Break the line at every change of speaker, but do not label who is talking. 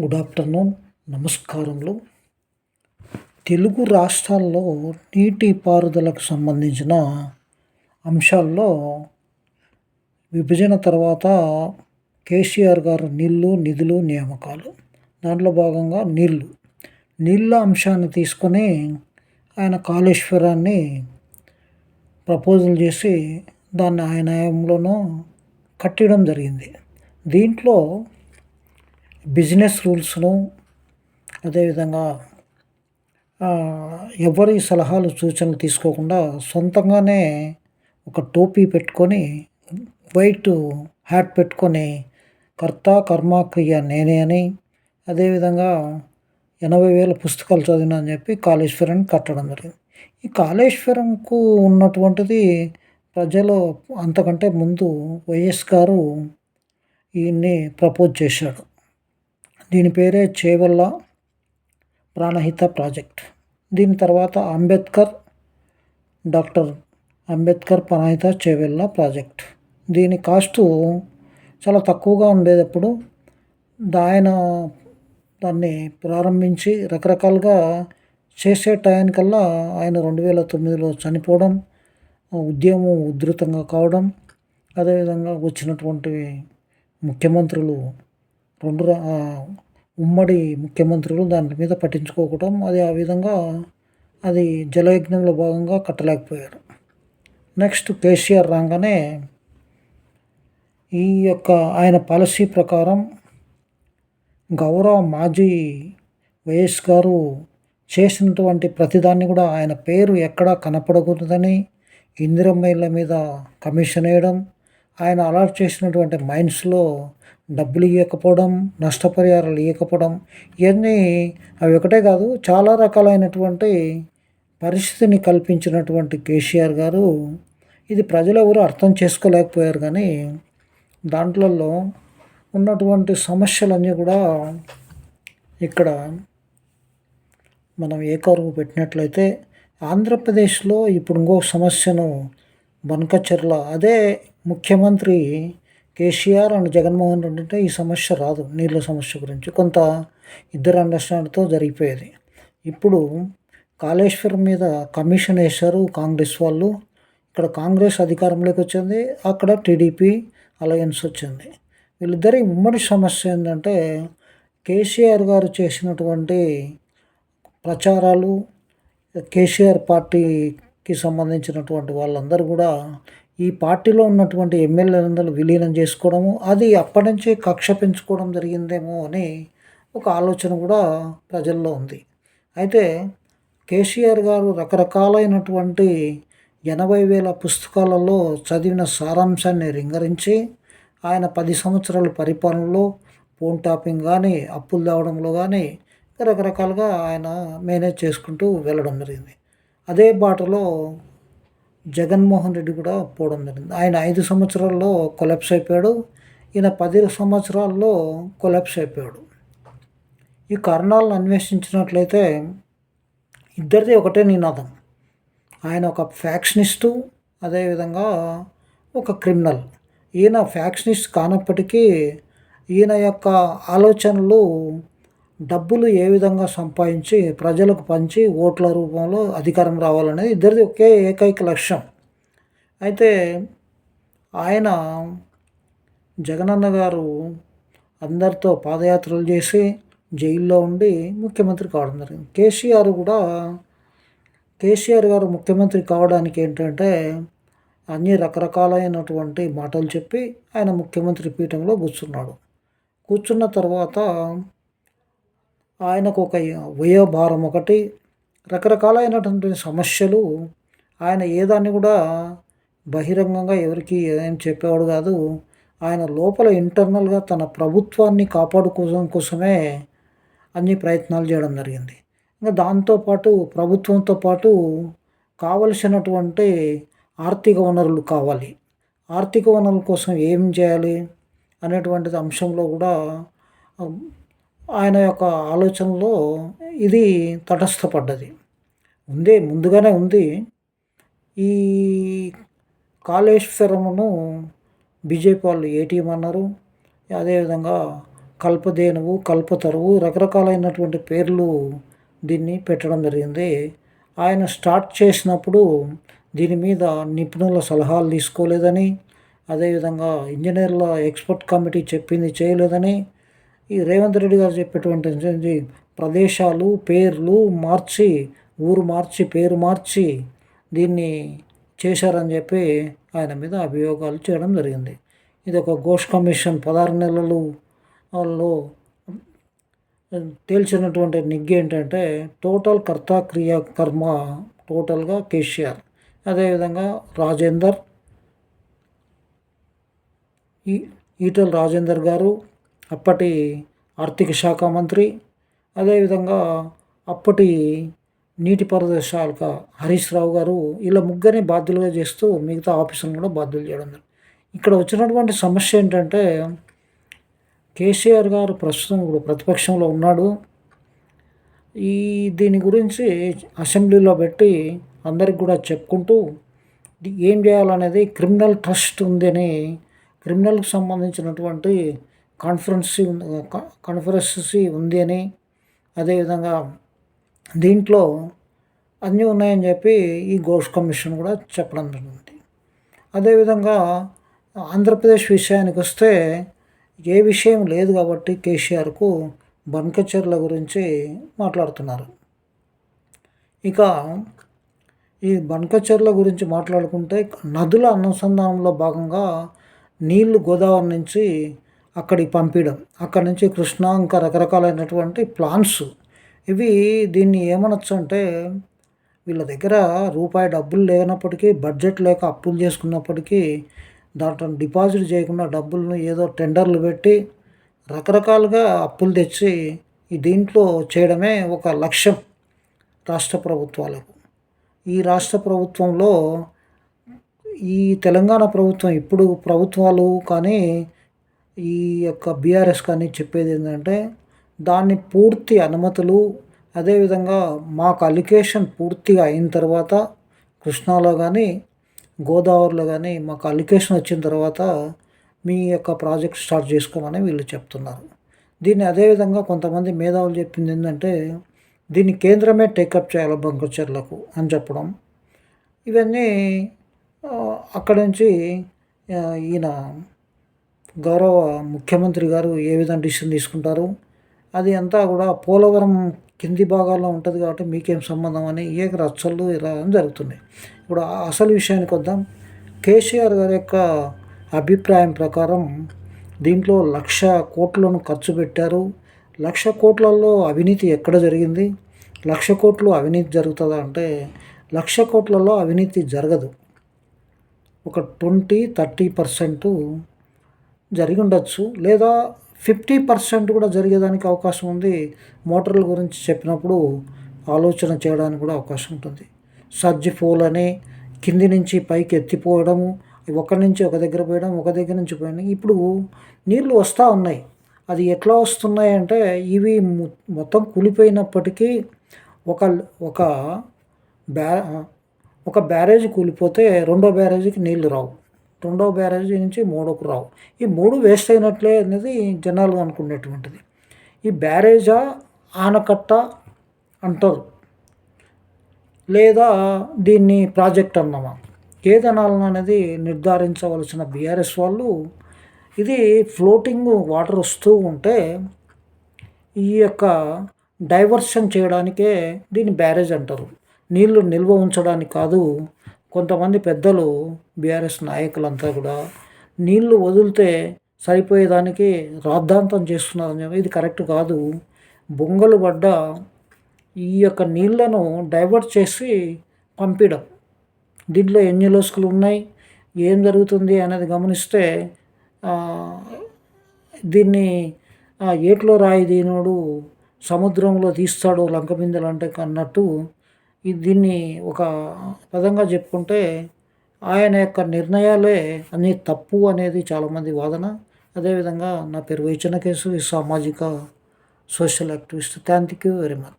Good afternoon. నమస్కారములు. తెలుగు రాష్ట్రాల్లో నీటి పారుదలకు సంబంధించిన అంశాల్లో విభజన తర్వాత కేసీఆర్ గారు నీళ్ళు నిధులు నియామకాలు. దాంట్లో భాగంగా నీళ్ళు నీళ్ళ అంశాన్ని తీసుకొని ఆయన కాళేశ్వరాన్ని ప్రపోజల్ చేసి దాన్ని ఆయన హయాంలోనూ కట్టడం జరిగింది. దీంట్లో బిజినెస్ రూల్స్ను అదేవిధంగా ఎవరి సలహాలు సూచనలు తీసుకోకుండా సొంతంగానే ఒక టోపీ పెట్టుకొని వైట్ హ్యాట్ పెట్టుకొని కర్త కర్మ క్రియ నేనే అని అదేవిధంగా ఎనభై వేల పుస్తకాలు చదివినా అని చెప్పి కాళేశ్వరాన్ని కట్టడం జరిగింది. ఈ కాళేశ్వరంకు ఉన్నటువంటిది ప్రజలు అంతకంటే ముందు వైఎస్ గారు ఈయన్ని ప్రపోజ్ చేశాడు. దీని పేరే చేవల్ల ప్రాణహిత ప్రాజెక్ట్. దీని తర్వాత అంబేద్కర్ డాక్టర్ అంబేద్కర్ ప్రాణహిత చేవెళ్ళ ప్రాజెక్ట్. దీని కాస్టు చాలా తక్కువగా ఉండేటప్పుడు ఆయన దాన్ని ప్రారంభించి రకరకాలుగా చేసే టయానికల్లా ఆయన రెండు వేల తొమ్మిదిలో చనిపోవడం ఉద్యమం ఉధృతంగా కావడం అదేవిధంగా వచ్చినటువంటి ముఖ్యమంత్రులు రెండు ఉమ్మడి ముఖ్యమంత్రులు దాని మీద పట్టించుకోకపోవడం అది ఆ విధంగా అది జలయజ్ఞంలో భాగంగా కట్టలేకపోయారు. నెక్స్ట్ కేసీఆర్ రాగానే ఈ యొక్క ఆయన పాలసీ ప్రకారం గౌరవ మాజీ వైఎస్ గారు చేసినటువంటి ప్రతిదాన్ని కూడా ఆయన పేరు ఎక్కడా కనపడకూడదని ఇందిరమ్మ మీద కమిషన్ వేయడం ఆయన అలాట్ చేసినటువంటి మైన్స్లో డబ్బులు ఇవ్వకపోవడం నష్టపరిహారాలు ఇవ్వకపోవడం ఇవన్నీ అవి ఒకటే కాదు చాలా రకాలైనటువంటి పరిస్థితిని కల్పించినటువంటి కేసీఆర్ గారు ఇది ప్రజలు ఎవరు అర్థం చేసుకోలేకపోయారు కానీ దాంట్లలో ఉన్నటువంటి సమస్యలన్నీ కూడా ఇక్కడ మనం ఏకరువు పెట్టినట్లయితే ఆంధ్రప్రదేశ్లో ఇప్పుడు ఇంకో సమస్యను బనకచర్ల అదే ముఖ్యమంత్రి కేసీఆర్ అండ్ జగన్మోహన్ రెడ్డి అంటే ఈ సమస్య రాదు నీళ్ళ సమస్య గురించి. కొంత ఇద్దరు అండర్స్టాండ్తో జరిగిపోయేది. ఇప్పుడు కాళేశ్వరం మీద కమిషన్ వేశారు కాంగ్రెస్ వాళ్ళు. ఇక్కడ కాంగ్రెస్ అధికారంలోకి వచ్చింది అక్కడ టీడీపీ అలయన్స్ వచ్చింది. వీళ్ళిద్దరి ఉమ్మడి సమస్య ఏంటంటే కేసీఆర్ గారు చేసినటువంటి ప్రచారాలు కేసీఆర్ పార్టీకి సంబంధించినటువంటి వాళ్ళందరూ కూడా ఈ పార్టీలో ఉన్నటువంటి ఎమ్మెల్యేలందరూ విలీనం చేసుకోవడము అది అప్పటి నుంచే కక్ష పెంచుకోవడం జరిగిందేమో అని ఒక ఆలోచన కూడా ప్రజల్లో ఉంది. అయితే కేసీఆర్ గారు రకరకాలైనటువంటి ఎనభై వేల పుస్తకాలలో చదివిన సారాంశాన్ని రింగరించి ఆయన పది సంవత్సరాల పరిపాలనలో ఫోన్ టాపింగ్ కానీ అప్పులు తేవడంలో కానీ రకరకాలుగా ఆయన మేనేజ్ చేసుకుంటూ వెళ్ళడం జరిగింది. అదే బాటలో జగన్మోహన్ రెడ్డి కూడా పోవడం జరిగింది. ఆయన ఐదు సంవత్సరాల్లో కొలాప్స్ అయిపోయాడు. ఈయన పది సంవత్సరాల్లో కొలాప్స్ అయిపోయాడు. ఈ కారణాలను అన్వేషించినట్లయితే ఇద్దరిది ఒకటే నినాదం. ఆయన ఒక ఫ్యాక్షనిస్టు అదేవిధంగా ఒక క్రిమినల్. ఈయన ఫ్యాక్షనిస్ట్ కానప్పటికీ ఈయన యొక్క ఆలోచనలు డబ్బులు ఏ విధంగా సంపాదించి ప్రజలకు పంచి ఓట్ల రూపంలో అధికారం రావాలనేది ఇద్దరిది ఒకే ఏకైక లక్ష్యం. అయితే ఆయన జగనన్న గారు అందరితో పాదయాత్రలు చేసి జైల్లో ఉండి ముఖ్యమంత్రి కావడం జరిగింది. కేసీఆర్ కూడా కేసీఆర్ గారు ముఖ్యమంత్రి కావడానికి ఏంటంటే అన్ని రకరకాలైనటువంటి మాటలు చెప్పి ఆయన ముఖ్యమంత్రి పీఠంలో కూర్చున్నాడు. కూర్చున్న తర్వాత ఆయనకు ఒక వయోభారం ఒకటి రకరకాలైనటువంటి సమస్యలు ఆయన ఏదాన్ని కూడా బహిరంగంగా ఎవరికి ఏం చెప్పేవాడు కాదు. ఆయన లోపల ఇంటర్నల్గా తన ప్రభుత్వాన్ని కాపాడుకోవడం కోసమే అన్ని ప్రయత్నాలు చేయడం జరిగింది. ఇంకా దాంతోపాటు ప్రభుత్వంతో పాటు కావలసినటువంటి ఆర్థిక వనరులు కావాలి. ఆర్థిక వనరుల కోసం ఏం చేయాలి అనేటువంటి అంశంలో కూడా ఆయన యొక్క ఆలోచనలో ఇది తటస్థపడ్డది. ఉంది ముందుగానే ఉంది. ఈ కాళేశ్వరమును బీజేపీ వాళ్ళు ఏటీఎం అన్నారు. అదేవిధంగా కల్పదేనువు కల్పతరువు రకరకాలైనటువంటి పేర్లు దీన్ని పెట్టడం జరిగింది. ఆయన స్టార్ట్ చేసినప్పుడు దీని మీద నిపుణుల సలహాలు తీసుకోలేదని అదేవిధంగా ఇంజనీర్ల ఎక్స్పర్ట్ కమిటీ చెప్పింది చేయలేదని ఈ రేవంత్ రెడ్డి గారు చెప్పేటువంటి ప్రదేశాలు పేర్లు మార్చి ఊరు మార్చి పేరు మార్చి దీన్ని చేశారని చెప్పి ఆయన మీద అభియోగాలు చేయడం జరిగింది. ఇది ఒక ఘోష్ కమిషన్ పదహారు నెలలు లో తేల్చినటువంటి నిగ్గి ఏంటంటే టోటల్ కర్త క్రియ కర్మ టోటల్గా కేసీఆర్. అదేవిధంగా రాజేందర్ ఈ ఈటల రాజేందర్ గారు అప్పటి ఆర్థిక శాఖ మంత్రి అదేవిధంగా అప్పటి నీటిపారుదల శాఖ హరీష్ రావు గారు ఇలా ముగ్గురిని బాధ్యులుగా చేస్తూ మిగతా ఆఫీసులను కూడా బాధ్యులు చేయడం ఇక్కడ వచ్చినటువంటి సమస్య ఏంటంటే కేసీఆర్ గారు ప్రస్తుతం ఇప్పుడు ప్రతిపక్షంలో ఉన్నాడు. ఈ దీని గురించి అసెంబ్లీలో పెట్టి అందరికి కూడా చెప్పుకుంటూ ఏం చేయాలనేది క్రిమినల్ ట్రస్ట్ ఉందని క్రిమినల్కి సంబంధించినటువంటి కాన్ఫరెన్సీ కాన్ఫరెన్సీ ఉంది అని అదేవిధంగా దీంట్లో అన్నీ ఉన్నాయని చెప్పి ఈ ఘోష్ కమిషన్ కూడా చెప్పడం జరిగింది. అదేవిధంగా ఆంధ్రప్రదేశ్ విషయానికి వస్తే ఏ విషయం లేదు కాబట్టి కేసీఆర్కు బంకచర్ల గురించి మాట్లాడుతున్నారు. ఇక ఈ బంకచర్ల గురించి మాట్లాడుకుంటే నదుల అనుసంధానంలో భాగంగా నీళ్ళు గోదావరి నుంచి అక్కడికి పంపించడం. అక్కడి నుంచి కృష్ణా ఇంకా రకరకాలైనటువంటి ప్లాన్స్. ఇవి దీన్ని ఏమనొచ్చు అంటే వీళ్ళ దగ్గర రూపాయి డబ్బులు లేనప్పటికీ బడ్జెట్ లేక అప్పులు చేసుకున్నప్పటికీ దాంట్లో డిపాజిట్ చేయకుండా డబ్బులను ఏదో టెండర్లు పెట్టి రకరకాలుగా అప్పులు తెచ్చి ఈ దీంట్లో చేయడమే ఒక లక్ష్యం రాష్ట్ర ప్రభుత్వాలకు. ఈ రాష్ట్ర ప్రభుత్వంలో ఈ తెలంగాణ ప్రభుత్వం ఇప్పుడు ప్రభుత్వాలు కానీ ఈ యొక్క బీఆర్ఎస్ కానీ చెప్పేది ఏంటంటే దాన్ని పూర్తి అనుమతులు అదేవిధంగా మాకు అలికేషన్ పూర్తిగా అయిన తర్వాత కృష్ణాలో కానీ గోదావరిలో కానీ మాకు అలికేషన్ వచ్చిన తర్వాత మీ యొక్క ప్రాజెక్ట్ స్టార్ట్ చేసుకోమని వీళ్ళు చెప్తున్నారు. దీన్ని అదేవిధంగా కొంతమంది మేధావులు చెప్పింది ఏంటంటే దీన్ని కేంద్రమే టేకప్ చేయాలి బంకచర్లకు అని చెప్పడం. ఇవన్నీ అక్కడి నుంచి ఈయన గౌరవ ముఖ్యమంత్రి గారు ఏ విధంగా డిసిషన్ తీసుకుంటారు? అది అంతా కూడా పోలవరం కింది భాగాల్లో ఉంటుంది కాబట్టి మీకేం సంబంధం అని ఏ రచ్చలు ఇలా జరుగుతున్నాయి ఇప్పుడు అసలు విషయానికి వద్దాం. కేసీఆర్ గారి యొక్క అభిప్రాయం ప్రకారం దీంట్లో లక్ష కోట్లను ఖర్చు పెట్టారు. లక్ష కోట్లలో అవినీతి ఎక్కడ జరిగింది? లక్ష కోట్లు అవినీతి జరుగుతుందా అంటే లక్ష కోట్లలో అవినీతి జరగదు. ఒక ట్వంటీ థర్టీ పర్సెంటు జరిగి ఉండొచ్చు లేదా ఫిఫ్టీ పర్సెంట్ కూడా జరిగేదానికి అవకాశం ఉంది. మోటార్ల గురించి చెప్పినప్పుడు ఆలోచన చేయడానికి కూడా అవకాశం ఉంటుంది. సజ్జి ఫోల్ అని కింది నుంచి పైకి ఎత్తిపోవడము ఒకరి నుంచి ఒక దగ్గర పోయడం ఒక దగ్గర నుంచి పోయడం ఇప్పుడు నీళ్ళు వస్తూ ఉన్నాయి. అది ఎట్లా వస్తున్నాయి అంటే ఇవి మొత్తం కూలిపోయినప్పటికీ ఒక ఒక బ్యా ఒక బ్యారేజ్ కూలిపోతే రెండో బ్యారేజీకి నీళ్ళు రావు. రెండవ బ్యారేజీ నుంచి మూడోకు రావు. ఈ మూడు వేస్ట్ అయినట్లే అనేది జనాలు అనుకునేటువంటిది. ఈ బ్యారేజా ఆనకట్ట అంటారు. లేదా దీన్ని ప్రాజెక్ట్ అన్నామా? ఏదనాలను అనేది నిర్ధారించవలసిన బీఆర్ఎస్ వాళ్ళు ఇది ఫ్లోటింగ్ వాటర్ వస్తూ ఉంటే ఈ యొక్క డైవర్షన్ చేయడానికే దీన్ని బ్యారేజ్ అంటారు. నీళ్ళు నిల్వ ఉంచడానికి కాదు కొంతమంది పెద్దలు బీఆర్ఎస్ నాయకులంతా కూడా నీళ్ళు వదిలితే సరిపోయేదానికి రాద్ధాంతం చేస్తున్నారని ఇది కరెక్ట్ కాదు. బొంగలు పడ్డ ఈ యొక్క నీళ్ళను డైవర్ట్ చేసి పంపించడం దీంట్లో ఎన్ని లోసుకులు ఉన్నాయి ఏం జరుగుతుంది అనేది గమనిస్తే దీన్ని ఏట్లో రాయి దీనుడు సముద్రంలో తీస్తాడు లంకబిందెలు అంటే అన్నట్టు దీన్ని ఒక పదంగా చెప్పుకుంటే ఆయన యొక్క నిర్ణయాలే అన్ని తప్పు అనేది చాలామంది వాదన. అదేవిధంగా నా పేరు వైచన కేసు సామాజిక social activist. Thank you very much.